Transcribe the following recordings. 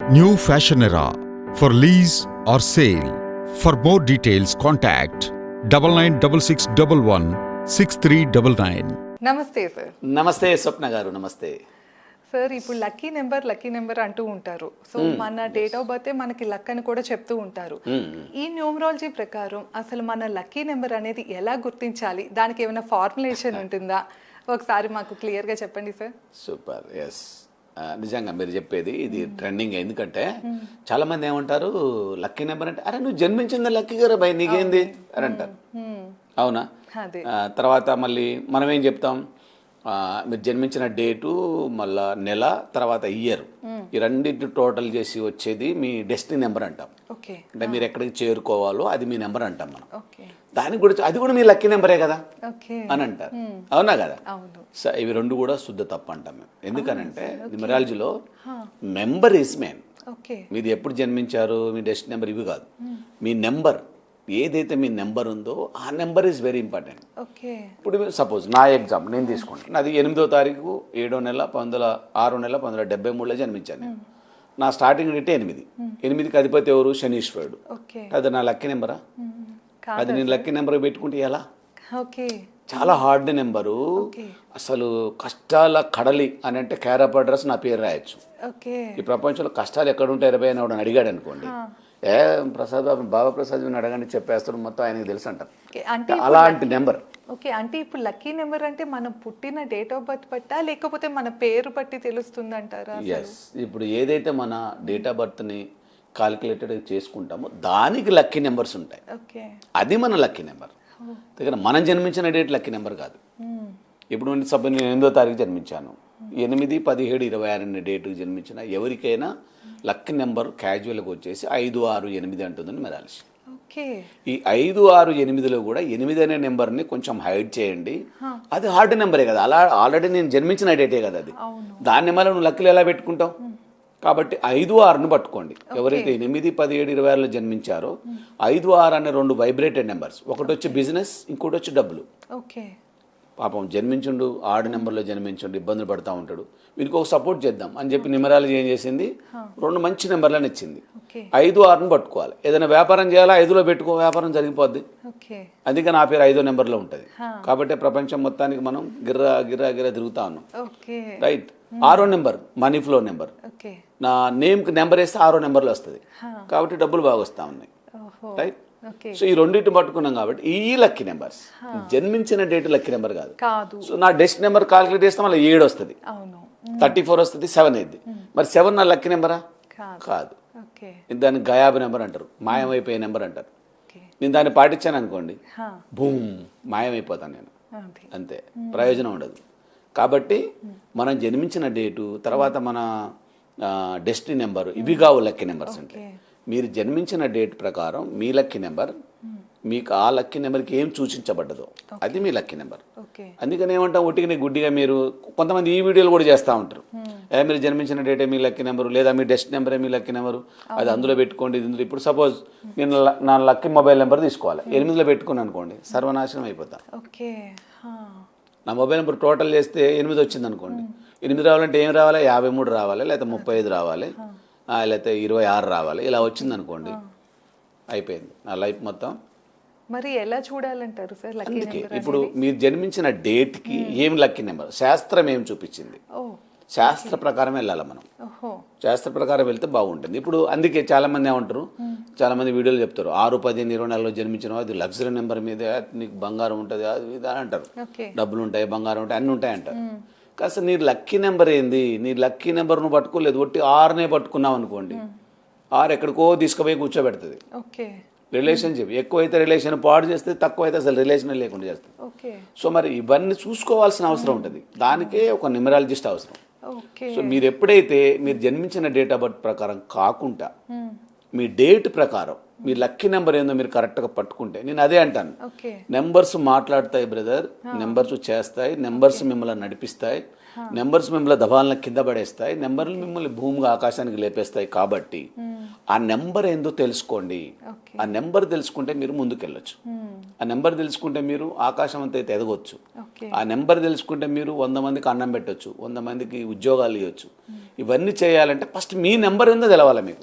New Fashion Era. For lease or sale. For more details, contact double nine double six double one six three double nine. నమస్తే sir నమస్తే స్వప్న గారు నమస్తే. Sir ఇప్పుడు lucky number lucky number అంటూ ఉంటారు. So మన date of birth మనకి luck అని కూడా చెప్తూ ఉంటారు. ఈ న్యూమరాలజీ ప్రకారం అసలు మన లక్కీ నెంబర్ అనేది ఎలా గుర్తించాలి? దానికి ఏమైనా ఫార్ములేషన్ ఉంటుందా? ఒకసారి మాకు క్లియర్గా చెప్పండి సార్ సూపర్ ఎస్ నిజంగా మీరు చెప్పేది ఇది ట్రెండింగ్ ఎందుకంటే చాలా మంది ఏమంటారు లక్కీ నెంబర్ అంటే అరే నువ్వు జన్మించింది లక్కీ గారు భయ్ నీకేంది? అని అంటారు. అవునా? తర్వాత మళ్ళీ మనం ఏం చెప్తాం? మీరు జన్మించిన డేటు మళ్ళా నెల తర్వాత ఇయర్. ఈ రెండింటి టోటల్ చేసి వచ్చేది మీ డెస్టినీ నెంబర్ అంటాం. ఓకే. అంటే మీరు ఎక్కడికి చేరుకోవాలో అది మీ నెంబర్ అంటాం మనం. ఓకే. దానికి కూడా అది కూడా మీ లక్కీ నెంబరే కదా? అని అంటారు. అవునా కదా? ఇవి రెండు కూడా శుద్ధ తప్పు అంటాం మేము. ఎందుకనంటే న్యూమరాలజీలో మెంబర్ ఇస్ మెయిన్. ఓకే. మీరు ఎప్పుడు జన్మించారు మీ డెస్ట్ నెంబర్ ఇవి కాదు. మీ నెంబర్ ఏదైతే మీ నెంబర్ ఉందో ఆ number is very important. Okay. ఇప్పుడు సపోజ్ నా ఎగ్జాంపుల్ నేను తీసుకుంటాను నాది ఎనిమిదో తారీఖు ఏడో నెల పంతొమ్మిది ఆరో నెల పంతొమ్మిది వందల డెబ్బై మూడులో జన్మించాను నేను. నా స్టార్టింగ్ డేట్ ఎనిమిది. ఎనిమిదికి అధిపతి ఎవరు? శనీశ్వరుడు. ఓకే. అది నా లక్కీ నెంబరా? అది నేను లక్కీ నెంబర్ పెట్టుకుంటే ఎలా? ఓకే చాలా హార్డ్ నెంబరు. అసలు కష్టాల కడలి అని అంటే క్యారప్ అడ్రస్ నా పేరు రాయొచ్చు. ఓకే ఈ ప్రపంచంలో కష్టాలు ఎక్కడ ఉంటాయి ఇరవై అని అడిగాడు అనుకోండి ఏ ప్రసాద్ బాబు బాబా ప్రసాద్ అడగండి చెప్పేస్తాడు మొత్తం ఆయనకి తెలుసు అంటారు అంటే అలాంటి నెంబర్. ఓకే అంటే ఇప్పుడు లక్కీ నెంబర్ అంటే మనం పుట్టిన డేట్ ఆఫ్ బర్త్ బట్టా లేకపోతే మన పేరు బట్టి తెలుస్తుంది అంటారా ఎస్ ఇప్పుడు ఏదైతే మన డేట్ ఆఫ్ బర్త్ని కాలిక్యులేటెడ్ చేసుకుంటామో. దానికి లక్కీ నెంబర్స్ ఉంటాయి. ఓకే. అది మన లక్కీ నెంబర్ దగ్గర మనం జన్మించిన డేట్ లక్కీ నెంబర్ కాదు. ఇప్పుడు సపోజ్ నేను ఎనిమిదో తారీఖు జన్మించాను. ఎనిమిది పదిహేడు ఇరవై ఆరు అనే డేటుకి జన్మించిన ఎవరికైనా లక్కీ నెంబర్ క్యాజువల్గా వచ్చేసి ఐదు ఆరు ఎనిమిది అంటుందని మెరాల్సి ఓకే. ఈ ఐదు ఆరు ఎనిమిదిలో కూడా ఎనిమిది అనే నెంబర్ని కొంచెం హైడ్ చేయండి. అది హార్డ్ నెంబరే కదా. అలా ఆల్రెడీ నేను జన్మించిన డేటే కదా అది. దాన్ని మళ్ళీ నువ్వు లక్కీలు ఎలా పెట్టుకుంటావు? కాబట్టి ఐదు ఆరును పట్టుకోండి. ఎవరైతే ఎనిమిది పదిహేడు ఇరవై ఆరులో జన్మించారో ఐదు ఆరు అనే రెండు వైబ్రేటెడ్ నెంబర్స్ ఒకటి వచ్చి బిజినెస్ ఇంకోటి వచ్చి డబ్బులు. ఓకే. పాపం జన్మించుండు ఆడు నెంబర్లో జన్మించుండు ఇబ్బందులు పడతా ఉంటాడు. వీనికి ఒక సపోర్ట్ చేద్దాం. అని చెప్పి నిమరాలజీ ఏం చేసింది? రెండు మంచి నెంబర్లను ఇచ్చింది. ఐదు ఆరును పట్టుకోవాలి. ఏదైనా వ్యాపారం చేయాలా? ఐదులో పెట్టుకో వ్యాపారం జరిగిపోద్ది. ఓకే. అందుకే నా పేరు ఐదో నెంబర్లో ఉంటుంది. కాబట్టి ప్రపంచం మొత్తానికి మనం గిర్రా గిర్రా గిర్రా తిరుగుతా ఉన్నాం. రైట్ ఆరో నెంబర్ మనీ ఫ్లో నెంబర్. నా నేమ్కి నెంబర్ వేస్తే ఆరో నెంబర్లో వస్తుంది. కాబట్టి డబ్బులు బాగా వస్తూ ఉన్నాయి. రైట్ సో ఈ రెండింటిని పట్టుకున్నాం కాబట్టి ఈ లక్కీ నెంబర్స్. జన్మించిన డేట్ లక్కీ నెంబర్ కాదు. సో నా డెస్ట్ నెంబర్ కాల్కులేట్ చేస్తే మళ్ళీ ఏడు వస్తుంది. అవును. థర్టీ ఫోర్ వస్తుంది సెవెన్ అయింది మరి సెవెన్ నా లక్కీ నెంబరా? కాదు. దాన్ని గయాబ్ నెంబర్ అంటారు. మాయమైపోయే నెంబర్ అంటారు. నేను దాన్ని పాటించాను అనుకోండి. బూమ్ మాయమైపోతాను నేను. అంతే. ప్రయోజనం ఉండదు. కాబట్టి మనం జన్మించిన డేటు తర్వాత మన డెస్టినీ నెంబర్ ఇవి కావు లక్కీ నెంబర్స్ అంటే. మీరు జన్మించిన డేట్ ప్రకారం మీ లక్కీ నెంబర్ మీకు ఆ లక్కీ నెంబర్కి ఏం సూచించబడ్డదో అది మీ లక్కీ నెంబర్. అందుకని ఏమంటాం ఒట్టిగానే గుడ్డిగా మీరు కొంతమంది ఈ వీడియోలు కూడా చేస్తూ ఉంటారు. మీరు జన్మించిన డేటే మీ లక్కీ నెంబరు లేదా మీ డెస్ట్ నెంబరే మీ లక్కీ నెంబరు అది అందులో పెట్టుకోండి ఇది ఇందులో ఇప్పుడు సపోజ్ నేను నా లక్కీ మొబైల్ నెంబర్ తీసుకోవాలి. ఎనిమిదిలో పెట్టుకున్నాను అనుకోండి సర్వనాశనం అయిపోతా. ఓకే. హా, నా మొబైల్ నెంబర్ టోటల్ చేస్తే ఎనిమిది వచ్చింది అనుకోండి ఎనిమిది రావాలంటే ఏం రావాలి? యాభై మూడు రావాలి లేకపోతే ముప్పై ఐదు రావాలి లేకపోతే ఇరవై ఆరు రావాలి. ఇలా వచ్చింది అనుకోండి అయిపోయింది. నా లైఫ్ మొత్తం. మరి ఎలా చూడాలంటారు సార్ అందుకే ఇప్పుడు మీరు జన్మించిన డేట్కి ఏం లక్కీ నెంబర్? శాస్త్రం ఏం చూపించింది? శాస్త్ర ప్రకారం వెళ్ళాలి మనం? శాస్త్ర ప్రకారం వెళ్తే బాగుంటుంది. ఇప్పుడు అందుకే చాలా మంది ఏమంటారు చాలా మంది వీడియోలు చెప్తారు. ఆరు పదిహేను ఇరవై నెలలో జన్మించిన అది లగ్జరీ నెంబర్ మీద నీకు బంగారం ఉంటుంది అది ఇది అని అంటారు. డబ్బులు ఉంటాయి బంగారం ఉంటాయి అన్నీ ఉంటాయి అంటారు. కాస్త నీ లక్కీ నెంబర్ ఏంది? నీ లక్కీ నెంబర్ నువ్వు పట్టుకోలేదు ఒట్టి ఆరునే పట్టుకున్నావు అనుకోండి. ఆరు ఎక్కడికో తీసుకుపోయి కూర్చోబెడుతుంది. రిలేషన్షిప్ ఎక్కువైతే రిలేషన్ పాడు చేస్తే తక్కువ అయితే అసలు రిలేషన్ లేకుండా చేస్తుంది. సో మరి ఇవన్నీ చూసుకోవాల్సిన అవసరం ఉంటుంది. దానికే ఒక న్యూమరాలజిస్ట్ అవసరం. సో మీరు ఎప్పుడైతే మీరు జన్మించిన డేట్ ఆఫ్ బర్త్ ప్రకారం కాకుండా మీ డేట్ ప్రకారం మీ లక్కీ నెంబర్ ఏందో మీరు కరెక్ట్గా పట్టుకుంటే నేను అదే అంటాను. నెంబర్స్ మాట్లాడతాయి బ్రదర్ నెంబర్స్ చేస్తాయి నెంబర్స్ మిమ్మల్ని నడిపిస్తాయి నెంబర్స్ మిమ్మల్ని దబాలను కింద పడేస్తాయి నెంబర్లు మిమ్మల్ని భూమిగా ఆకాశానికి లేపేస్తాయి కాబట్టి ఆ నెంబర్ ఏందో తెలుసుకోండి. ఆ నెంబర్ తెలుసుకుంటే మీరు ముందుకెళ్ళొచ్చు. ఆ నెంబర్ తెలుసుకుంటే మీరు ఆకాశం అంతా అయితే ఎదగొచ్చు. ఆ నెంబర్ తెలుసుకుంటే మీరు వంద మందికి అన్నం పెట్టొచ్చు వంద మందికి ఉద్యోగాలు ఇవ్వచ్చు ఇవన్నీ చేయాలంటే ఫస్ట్ మీ నెంబర్ ఏందో తెలవాలి మీకు.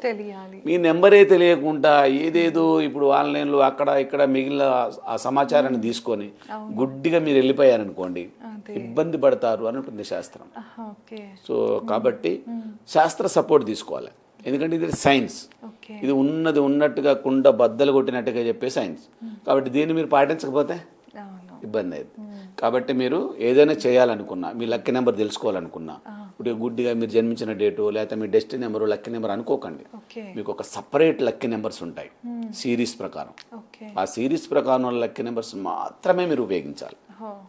మీ నెంబరే తెలియకుండా ఏదేదో ఇప్పుడు ఆన్లైన్లో అక్కడ ఇక్కడ మిగిలిన ఆ సమాచారాన్ని తీసుకొని గుడ్డిగా మీరు వెళ్ళిపోయారనుకోండి ఇబ్బంది పడతారు అని ఉంటుంది శాస్త్రం సో కాబట్టి శాస్త్ర సపోర్ట్ తీసుకోవాలి. ఎందుకంటే ఇది సైన్స్. ఇది ఉన్నది ఉన్నట్టుగా కుండ బద్దలు కొట్టినట్టుగా చెప్పే సైన్స్. కాబట్టి దీన్ని మీరు పాటించకపోతే ఇబ్బంది అయింది కాబట్టి మీరు ఏదైనా చేయాలనుకున్నా మీ లక్కీ నెంబర్ తెలుసుకోవాలనుకున్నా ఇప్పుడు గుడ్డిగా మీరు జన్మించిన డేటు లేకపోతే మీ డెస్టినీ నెంబర్ లక్కీ నెంబర్ అనుకోకండి. మీకు ఒక సపరేట్ లక్కీ నెంబర్స్ ఉంటాయి. సిరీస్ ప్రకారం. ఆ సిరీస్ ప్రకారం లక్కీ నెంబర్స్ మాత్రమే మీరు ఉపయోగించాలి.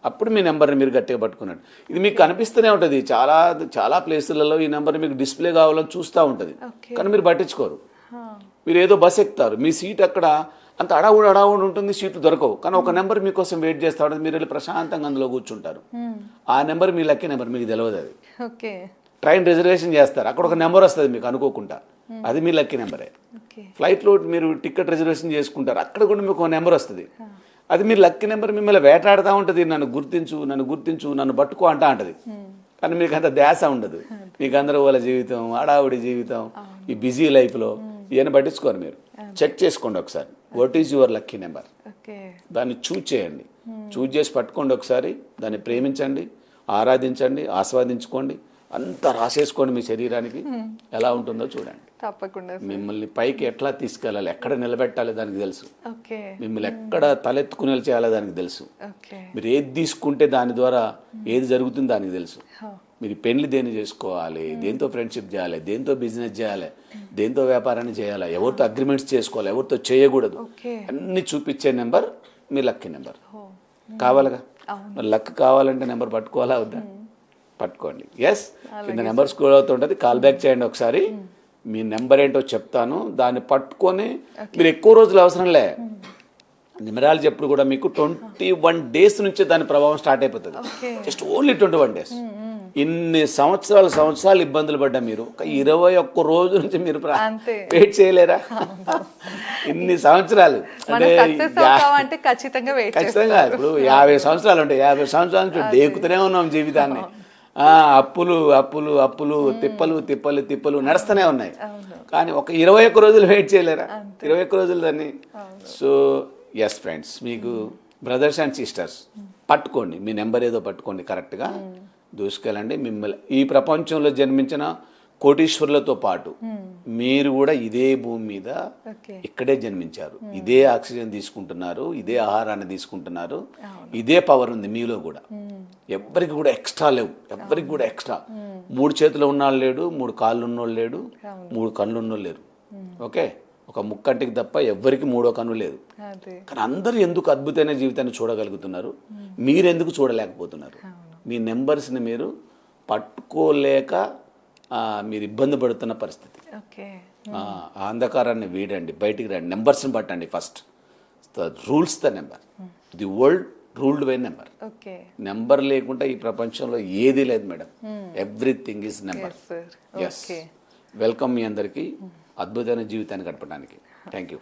అప్పుడు మీ నెంబర్ని మీరు గట్టిగా పట్టుకున్నట్టు. ఇది మీకు కనిపిస్తూనే ఉంటుంది. చాలా చాలా ప్లేసులలో ఈ నెంబర్ మీకు డిస్ప్లే కావాలని చూస్తూ ఉంటుంది. కానీ మీరు పట్టించుకోరు. మీరు ఏదో బస్ ఎక్కుతారు. మీ సీట్ అక్కడ అంత అడావుడు అడావుడు ఉంటుంది సీట్లు దొరకవు. కానీ ఒక నెంబర్ మీకోసం వెయిట్ చేస్తూ ఉంటుంది మీరు వెళ్ళి ప్రశాంతంగా అందులో కూర్చుంటారు. ఆ నెంబర్ మీ లక్కీ నెంబర్ మీకు తెలియదు అది. ఓకే. ట్రైన్ రిజర్వేషన్ చేస్తారు. అక్కడ ఒక నెంబర్ వస్తుంది మీకు అనుకోకుండా. అది మీ లక్కీ నెంబరే. ఫ్లైట్లో మీరు టికెట్ రిజర్వేషన్ చేసుకుంటారు. అక్కడ కూడా మీకు ఒక నెంబర్ వస్తుంది. అది మీ లక్కీ నెంబర్ మిమ్మల్ని వేటాడుతూ ఉంటుంది. నన్ను గుర్తించు నన్ను గుర్తించు నన్ను పట్టుకో అంటా అంటది కానీ మీకు అంత ధ్యాస ఉండదు. మీకు అందరూ వాళ్ళ జీవితం ఆడావుడి జీవితం ఈ బిజీ లైఫ్లో ఇవన్నీ పట్టించుకోరు మీరు. చెక్ చేసుకోండి ఒకసారి. What is your lucky number దాన్ని చూజ్ చేయండి. చూజ్ చేసి పట్టుకోండి ఒకసారి. దాన్ని ప్రేమించండి ఆరాధించండి ఆస్వాదించుకోండి. అంతా రాసేసుకోండి మీ శరీరానికి. ఎలా ఉంటుందో చూడండి. తప్పకుండా మిమ్మల్ని పైకి ఎట్లా తీసుకెళ్ళాలి ఎక్కడ నిలబెట్టాలి దానికి తెలుసు. మిమ్మల్ని ఎక్కడ తలెత్తుకుని చేయాలో దానికి తెలుసు. మీరు ఏది తీసుకుంటే దాని ద్వారా ఏది జరుగుతుందో దానికి తెలుసు. మీరు పెళ్ళి దేని చేసుకోవాలి? దేంతో ఫ్రెండ్షిప్ చేయాలి? దేంతో బిజినెస్ చేయాలి? దేంతో వ్యాపారాన్ని చేయాలి? ఎవరితో అగ్రిమెంట్స్ చేసుకోవాలి? ఎవరితో చేయకూడదు? అన్ని చూపించే నెంబర్ మీ లక్కీ నెంబర్. కావాలిగా? మరి లక్ కావాలంటే నెంబర్ పట్టుకోవాలా వద్దా? పట్టుకోండి. ఎస్ కింద నెంబర్ స్కూల్ అవుతుంటుంది. కాల్ బ్యాక్ చేయండి ఒకసారి. మీ నెంబర్ ఏంటో చెప్తాను. దాన్ని పట్టుకొని మీరు ఎక్కువ రోజులు అవసరం లే. నిమరాలు చెప్పుడు కూడా మీకు ట్వంటీ వన్ డేస్ నుంచే దాని ప్రభావం స్టార్ట్ అయిపోతుంది. Just only twenty one days. ఇన్ని సంవత్సరాలు సంవత్సరాలు ఇబ్బందులు పడ్డా మీరు? ఒక ఇరవై ఒక్క రోజు నుంచి మీరు. వెయిట్ చేయలేరా? ఇన్ని సంవత్సరాలు. అంటే ఖచ్చితంగా ఇప్పుడు యాభై సంవత్సరాలు ఉంటాయి. యాభై సంవత్సరాల నుంచి డేకుతూనే ఉన్నాం జీవితాన్ని. ఆ అప్పులు అప్పులు అప్పులు తిప్పలు తిప్పలు తిప్పలు నడుస్తూనే ఉన్నాయి. కానీ ఒక ఇరవై ఒక్క రోజులు వెయిట్ చేయలేరా? ఇరవై ఒక్క రోజులు దాన్ని. సో ఎస్ ఫ్రెండ్స్ మీకు బ్రదర్స్ అండ్ సిస్టర్స్ పట్టుకోండి. మీ నెంబర్ ఏదో పట్టుకోండి కరెక్ట్గా దూసుకెళ్ళండి. మిమ్మల్ని ఈ ప్రపంచంలో జన్మించిన కోటీశ్వరులతో పాటు మీరు కూడా ఇదే భూమి మీద ఇక్కడే జన్మించారు. ఇదే ఆక్సిజన్ తీసుకుంటున్నారు ఇదే ఆహారాన్ని తీసుకుంటున్నారు ఇదే పవర్ ఉంది మీలో కూడా. ఎవ్వరికి కూడా ఎక్స్ట్రా లేవు. ఎవ్వరికి కూడా ఎక్స్ట్రా మూడు చేతులు ఉన్నవాళ్ళు లేడు మూడు కాళ్ళు ఉన్నోళ్ళు లేడు మూడు కళ్ళు ఉన్నోళ్ళు లేరు. ఓకే? ఒక ముక్కంటికి తప్ప ఎవ్వరికి మూడో కన్ను లేదు. కానీ అందరూ ఎందుకు అద్భుతమైన జీవితాన్ని చూడగలుగుతున్నారు? మీరెందుకు చూడలేకపోతున్నారు? మీ నెంబర్స్ని మీరు పట్టుకోలేక మీరు ఇబ్బంది పడుతున్న పరిస్థితి. ఓకే. ఆ అంధకారాన్ని వీడండి. బయటికి రండి. నెంబర్స్ని పట్టండి first. The rules the number. The world ruled by number. Okay. Number లేకుండా ఈ ప్రపంచంలో ఏదీ లేదు madam. Everything is number. Yes welcome మీ అందరికీ. అద్భుతమైన జీవితాన్ని గడపడానికి. Thank you.